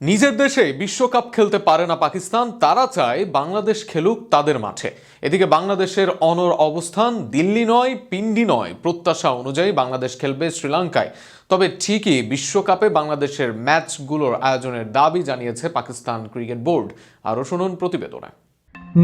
নিজের দেশে বিশ্বকাপ খেলতে পারে না পাকিস্তান, তারা চায় বাংলাদেশ খেলুক তাদের মাঠে। এদিকে বাংলাদেশের অনর অবস্থান দিল্লি নয়, পিন্ডি নয়। প্রত্যাশা অনুযায়ী বাংলাদেশ খেলবে শ্রীলঙ্কায়। তবে ঠিকই বিশ্বকাপে বাংলাদেশের ম্যাচগুলোর আয়োজনের দাবি জানিয়েছে পাকিস্তান ক্রিকেট বোর্ড। আরও শুনুন প্রতিবেদনে।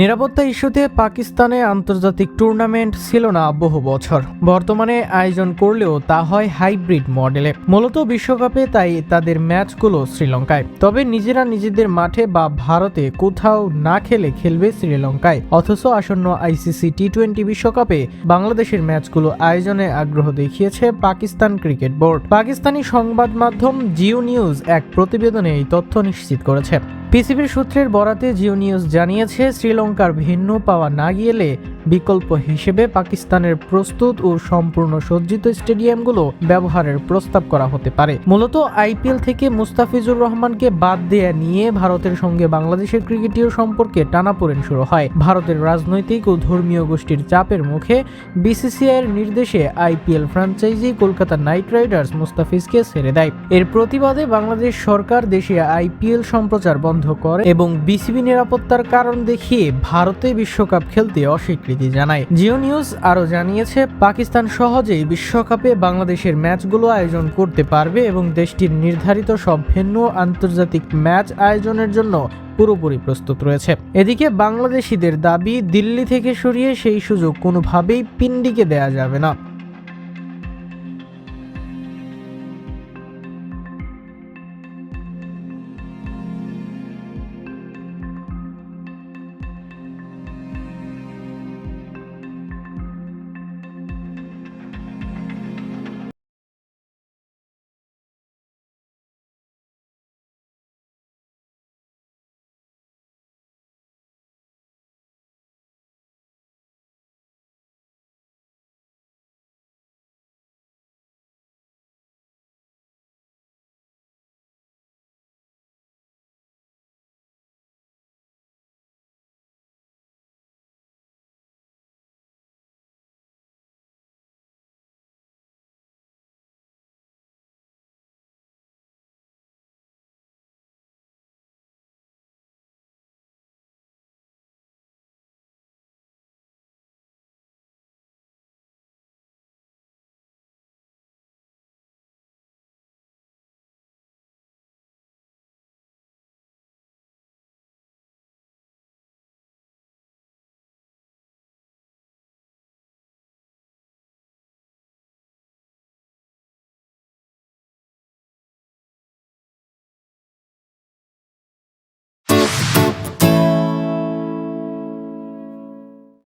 নিরাপত্তা ইস্যুতে পাকিস্তানে আন্তর্জাতিক টুর্নামেন্ট ছিল না বহু বছর। বর্তমানে আয়োজন করলেও তা হয় হাইব্রিড মডেলে। মূলত বিশ্বকাপে তাই তাদের ম্যাচগুলো শ্রীলঙ্কায়। তবে নিজেরা নিজেদের মাঠে বা ভারতে কোথাও না খেলে খেলবে শ্রীলঙ্কায়। অথচ আসন্ন আইসিসি টি টোয়েন্টি বিশ্বকাপে বাংলাদেশের ম্যাচগুলো আয়োজনে আগ্রহ দেখিয়েছে পাকিস্তান ক্রিকেট বোর্ড। পাকিস্তানি সংবাদ মাধ্যম জিও নিউজ এক প্রতিবেদনে এই তথ্য নিশ্চিত করেছে। পিসিবির সূত্রের বরাতে জিও নিউজ জানিয়েছে শ্রীলঙ্কার ভিন্ন পাওয়া না গেলে বিকল্প হিসেবে পাকিস্তানের প্রস্তুত ও সম্পূর্ণ সজ্জিত স্টেডিয়ামগুলো ব্যবহারের প্রস্তাব করা হতে পারে। মূলত আইপিএল থেকে মুস্তাফিজুর রহমানকে বাদ দেয়া নিয়ে ভারতের সঙ্গে বাংলাদেশের ক্রিকেটীয় সম্পর্কে টানাপোড়েন শুরু হয়। ভারতের রাজনৈতিক ও ধর্মীয় গোষ্ঠীর চাপের মুখে বিসিসিআইয়ের নির্দেশে IPL franchise Kolkata Knight Riders মুস্তাফিজকে ছেড়ে দেয়। এর প্রতিবাদে বাংলাদেশ সরকার দেশে আইপিএল সম্প্রচার বন্ধ করে এবং বিসিবি নিরাপত্তার কারণ দেখিয়ে ভারতে বিশ্বকাপ খেলতে অস্বীকৃতি জানায়। জিও নিউজ আরও জানিয়েছে, পাকিস্তান সহজেই বিশ্বকাপে বাংলাদেশের ম্যাচগুলো আয়োজন করতে পারবে এবং দেশটির নির্ধারিত সব ভিন্ন আন্তর্জাতিক ম্যাচ আয়োজনের জন্য পুরোপুরি প্রস্তুত রয়েছে। এদিকে বাংলাদেশিদের দাবি, দিল্লি থেকে সরিয়ে সেই সুযোগ কোনোভাবেই পিন্ডিকে দেয়া যাবে না।